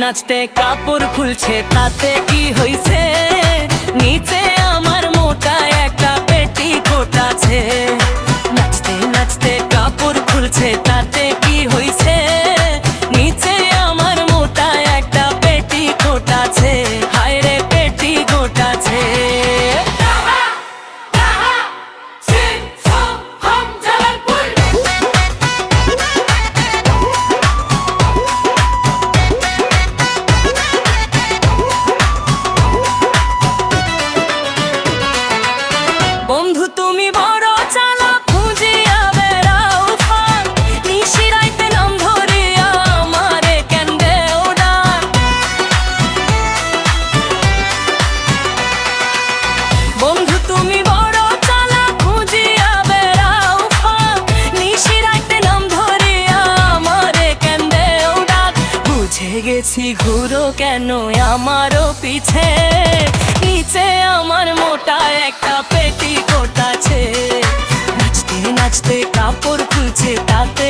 নাচতে কাপড় খুলছে তাতে কি হইছে? গেছি, ঘুরো কেন আমারও পিছে? নিচে আমার মোটা একটা পেটি কোট আছে। নাচতে নাচতে কাপড় খুলছে, তাতে